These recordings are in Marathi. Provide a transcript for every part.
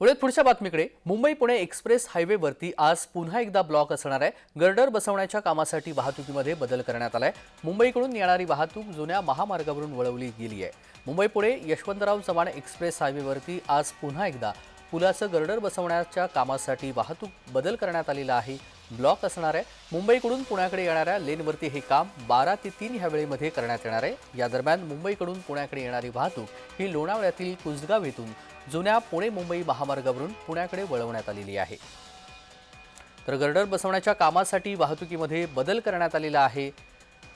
पुढे पुढच्या बातमीकडे. मुंबई पुणे एक्सप्रेस हायवेवरती आज पुन्हा एकदा ब्लॉक असणार आहे. गर्डर बसवण्याच्या कामासाठी वाहतुकीमध्ये बदल करण्यात आलाय. मुंबईकडून येणारी वाहतूक जुन्या महामार्गावरून वळवली गेली आहे. मुंबई पुणे यशवंतराव चव्हाण एक्सप्रेस हायवेवरती आज पुन्हा एकदा पुलाचं गर्डर बसवण्याच्या कामासाठी वाहतूक बदल करण्यात आलेला आहे. ब्लॉक असणार आहे. मुंबईकडून पुण्याकडे येणाऱ्या लेनवरती हे काम बारा ते तीन ह्या वेळेमध्ये करण्यात येणार आहे. या दरम्यान मुंबईकडून पुण्याकडे येणारी वाहतूक ही लोणावळ्यातील कुसगाव येथून जुन्या पुणे मुंबई महामार्गावरून पुण्याकडे वळवण्यात आलेली आहे. तर गर्डर बसवण्याच्या कामासाठी वाहतुकीमध्ये बदल करण्यात आलेला आहे.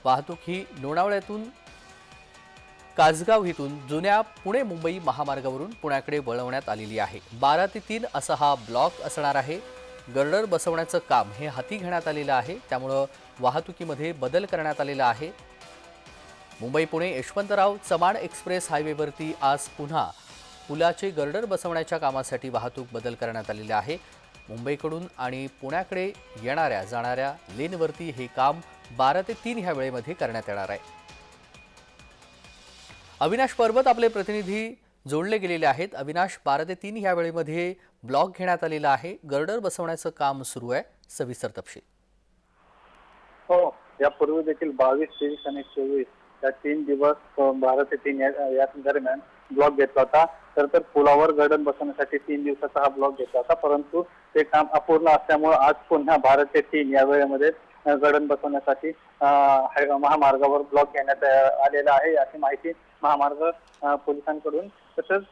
वाहतूक ही लोणावळ्यातून काजगाव इथून जुन्या पुणे मुंबई महामार्गावरून पुण्याकडे वळवण्यात आलेली आहे. बारा ते तीन असा हा ब्लॉक असणार आहे. गर्डर बसवण्याचं काम हे हाती घेण्यात आलेलं आहे. त्यामुळं वाहतुकीमध्ये बदल करण्यात आलेला आहे. मुंबई पुणे यशवंतराव चमाण एक्सप्रेस हायवेवरती आज पुन्हा पुलाचे गर्डर बसवण्याच्या कामासाठी वाहतूक बदल करण्यात आलेले आहे. मुंबईकडून आणि पुण्याकडे येणाऱ्या जाणाऱ्या लेनवरती हे काम बारा ते तीन ह्या वेळेमध्ये करण्यात येणार आहे. अविनाश पर्वत आपले प्रतिनिधी जोडले गेलेले आहेत. अविनाश बारा ते तीन या वेळेमध्ये ब्लॉक घेण्यात आलेला आहे. गर्डर बसवण्याचं काम सुरू आहे. सविस्तर तपशील. हो यापूर्वी देखील बावीस तेवीस आणि चोवीस या तीन दिवस बारा ते तीन या या दरम्यान ब्लॉक घेतला होता. तर तर पुलावर गर्डन बसवण्यासाठी तीन दिवसाचा हा ब्लॉक घेतला होता. परंतु ते काम अपूर्ण असल्यामुळे आज पुन्हा बारा ते तीन या वेळेमध्ये गडण बसवण्यासाठी महामार्गावर ब्लॉक घेण्यात आलेला आहे अशी माहिती महामार्ग पोलिसांकडून. तसंच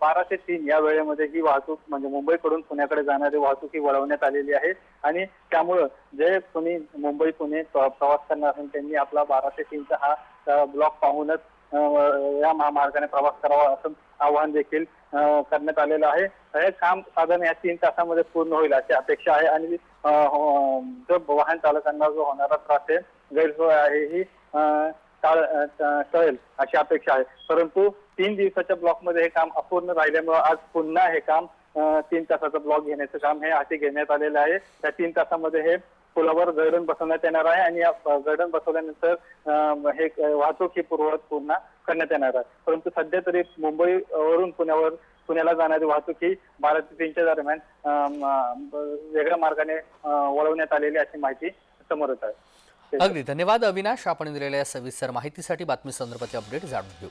बारा ते तीन या वेळेमध्ये ही वाहतूक म्हणजे मुंबईकडून पुण्याकडे जाणारी वाहतूक ही वळवण्यात आलेली आहे. आणि त्यामुळं जे कोणी मुंबई पुणे प्रवास करणार असेल त्यांनी आपला बारा ते तीनचा हा ब्लॉक पाहूनच या महामार्गाने प्रवास करावा असं आवाहन देखील करण्यात आलेलं आहे. हे काम साधारण या तीन तासामध्ये पूर्ण होईल अशी अपेक्षा आहे. आणि हो, जो वाहन चालकांना जो होणारा त्रास आहे गैरसोय आहे ही टाळ- टळेल अशी अपेक्षा आहे. परंतु तीन दिवसाच्या ब्लॉकमध्ये हे काम अपूर्ण राहिल्यामुळे आज पुन्हा हे काम तीन तासाचं ब्लॉक घेण्याचं काम हे हाती घेण्यात आलेलं आहे. त्या तीन तासामध्ये हे पुलावर गर्डन बसवण्यात येणार आहे आणि या गर्डन बसवल्यानंतर हे वाहतूक ही पूर्ववत पूर्ण करण्यात येणार आहे. परंतु सध्या तरी मुंबईवरून पुण्यावर पुण्याला जाणारी वाहतूक ही बारा ते तीनच्या दरम्यान वेगळ्या मार्गाने वळवण्यात आलेली अशी माहिती समोर येत आहे. अगदी. धन्यवाद अविनाश. आपण दिलेल्या सविस्तर माहितीसाठी बातमी संदर्भातले अपडेट जाणून घेऊ.